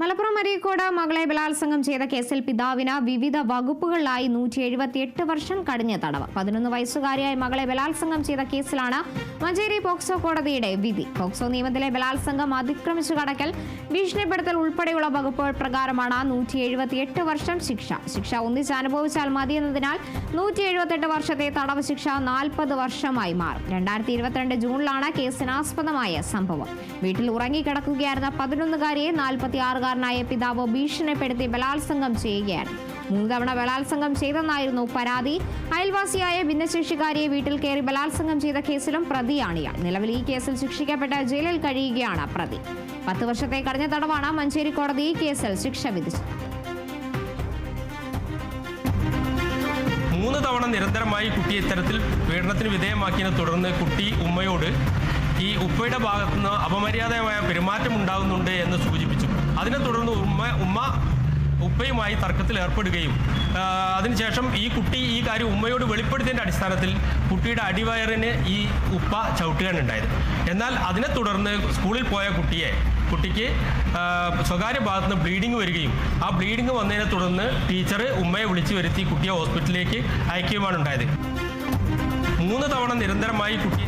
മലപ്പുറം അരീക്കോട് മകളെ ബലാത്സംഗം ചെയ്ത കേസിൽ പിതാവിന് വിവിധ വകുപ്പുകളിലായി നൂറ്റി എഴുപത്തിയെട്ട് വർഷം കടിഞ്ഞ തടവ്. പതിനൊന്ന് വയസ്സുകാരിയായ മകളെ ബലാത്സംഗം ചെയ്ത കേസിലാണ് മഞ്ചേരി പോക്സോ കോടതിയുടെ വിധി. പോക്സോ നിയമത്തിലെ ബലാത്സംഗം അതിക്രമിച്ചു കടക്കൽ ഭീഷണിപ്പെടുത്തൽ ഉൾപ്പെടെയുള്ള വകുപ്പുകൾ പ്രകാരമാണ് നൂറ്റി എഴുപത്തിയെട്ട് വർഷം ശിക്ഷ. ശിക്ഷ ഒന്നിച്ച് അനുഭവിച്ചാൽ മതിയെന്നതിനാൽ നൂറ്റി എഴുപത്തെട്ട് വർഷത്തെ തടവ് ശിക്ഷ നാൽപ്പത് വർഷമായി മാറും. രണ്ടായിരത്തി ഇരുപത്തിരണ്ട് ജൂണിലാണ് കേസിനാസ്പദമായ സംഭവം. വീട്ടിൽ ഉറങ്ങിക്കിടക്കുകയായിരുന്ന പതിനൊന്നുകാരിയെ നാൽപ്പത്തിയാറുകാരനായ പിതാവ് ഭീഷണിപ്പെടുത്തി ബലാത്സംഗം ചെയ്യുകയാണ്. മൂന്ന് തവണ ബലാത്സംഗം ചെയ്തെന്നായിരുന്നു പരാതി. അയൽവാസിയായ ഭിന്നശേഷിക്കാരിയെ വീട്ടിൽ കയറി ബലാത്സംഗം ചെയ്ത കേസിലും പ്രതിയാണ് ഇയാൾ നിലവിൽ ഈ കേസിൽ ശിക്ഷിക്കപ്പെട്ട ജയിലിൽ കഴിയുകയാണ് പ്രതി. പത്ത് വർഷത്തെ കടഞ്ഞ തടവാണ് മഞ്ചേരി കോടതി ഈ കേസിൽ ശിക്ഷ വിധിച്ചത്. മൂന്ന് തവണ നിരന്തരമായി കുട്ടി ഇത്തരത്തിൽ പീഡനത്തിന് വിധേയമാക്കിയതിനെ തുടർന്ന് കുട്ടി ഉമ്മയോട് ഈ ഉപ്പയുടെ ഭാഗത്തുനിന്ന് അപമര്യാദമായ പെരുമാറ്റം ഉണ്ടാകുന്നുണ്ട് എന്ന് സൂചിപ്പിച്ചു. അതിനെ തുടർന്ന് ഉമ്മ ഉമ്മ ഉപ്പയുമായി തർക്കത്തിൽ ഏർപ്പെടുകയും അതിനുശേഷം ഈ കുട്ടി ഈ കാര്യം ഉമ്മയോട് വെളിപ്പെടുത്തിയതിന്റെ അടിസ്ഥാനത്തിൽ കുട്ടിയുടെ അടിവയറിന് ഈ ഉപ്പ ചവിട്ടുകയാണ് ഉണ്ടായത്. എന്നാൽ അതിനെ തുടർന്ന് സ്കൂളിൽ പോയ കുട്ടിയെ കുട്ടിക്ക് സ്വകാര്യ ഭാഗത്ത് നിന്ന് ബ്ലീഡിങ് വരികയും ആ ബ്ലീഡിങ് വന്നതിനെ തുടർന്ന് ടീച്ചർ ഉമ്മയെ വിളിച്ചു വരുത്തി കുട്ടിയെ ഹോസ്പിറ്റലിലേക്ക് അയക്കുകയുമാണ് ഉണ്ടായത്. മൂന്ന് തവണ നിരന്തരമായി കുട്ടി